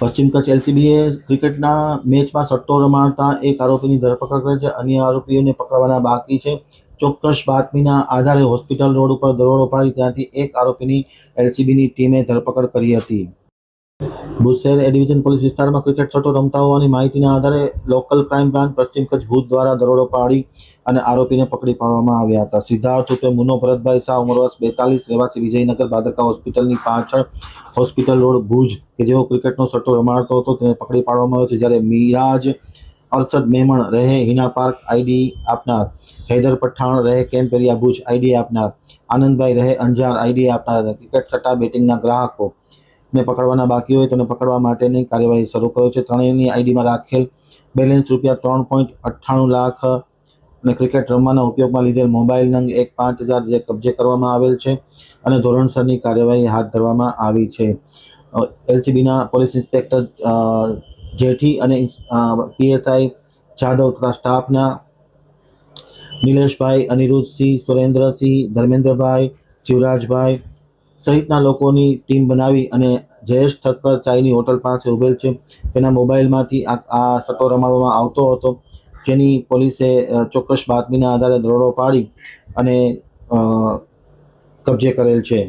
પશ્ચિમ કચ્છ એલસીબીએ ક્રિકેટના મેચમાં સટ્ટો રમાડતા એક આરોપીની ધરપકડ કરી છે. અન્ય આરોપીઓને પકડવાના બાકી છે. ચોક્કસ બાતમીના આધારે હોસ્પિટલ રોડ ઉપર દરોડો પાડી ત્યાંથી એક આરોપીની એલસીબીની ટીમે ધરપકડ કરી હતી. ભુજ શહેર એ પોલીસ વિસ્તારમાં ક્રિકેટ સટ્ટો રમતા હોવાની માહિતીના આધારે લોકલ ક્રાઇમ બ્રાન્ચ પશ્ચિમ કચ્છ ભુજ દ્વારા દરોડો પાડી અને આરોપીને પકડી પાડવામાં આવ્યા હતા. સિદ્ધાર્થ ઉર્ફે મુનો ભરતભાઈ શાહ ઉમરવાસ બેતાલીસ, રહેવાસી વિજયનગર ભાદકા હોસ્પિટલની પાછળ હોસ્પિટલ રોડ ભુજ કે જેઓ ક્રિકેટનો સટ્ટો રમાડતો હતો તેને પકડી પાડવામાં આવ્યો છે. જ્યારે મિરાજ અરશદ મેમણ રહે, હિના પાર્ક આઈડી આપનાર, હૈદર પઠાણ રહે કેમ્પેરિયા ભુજ આઈડી આપનાર, આનંદભાઈ રહે, અંજાર આઈડી આપનાર ક્રિકેટ સટ્ટા બેટિંગના ગ્રાહકો ને પકડવાના બાકી હોય તેને પકડવા માટેની કાર્યવાહી શરૂ કર્યો છે. ત્રણેયની આઈડીમાં રાખેલ બેલેન્સ રૂપિયા ત્રણ પોઈન્ટ અઠ્ઠાણું લાખ અને ક્રિકેટ રમવાના ઉપયોગમાં લીધેલ મોબાઈલ નંગ એક પાંચ હજાર જે કબજે કરવામાં આવેલ છે અને ધોરણસરની કાર્યવાહી હાથ ધરવામાં આવી છે. એલસીબીના પોલીસ ઇન્સ્પેક્ટર જેઠી અને પીએસઆઈ જાદવ તથા સ્ટાફના નિલેશભાઈ, અનિરુદ્ધસિંહ, સુરેન્દ્રસિંહ, ધર્મેન્દ્રભાઈ, જીવરાજભાઈ સહિતના લોકોની ટીમ બનાવી અને જયેશ ઠક્કર ચાઈની હોટલ પાસે ઉભેલ છે. તેના મોબાઈલમાંથી આ આ સટ્ટો રમાડવામાં આવતો હતો. જેની પોલીસે ચોક્કસ બાતમીના આધારે દરોડો પાડી અને કબજે કરેલ છે.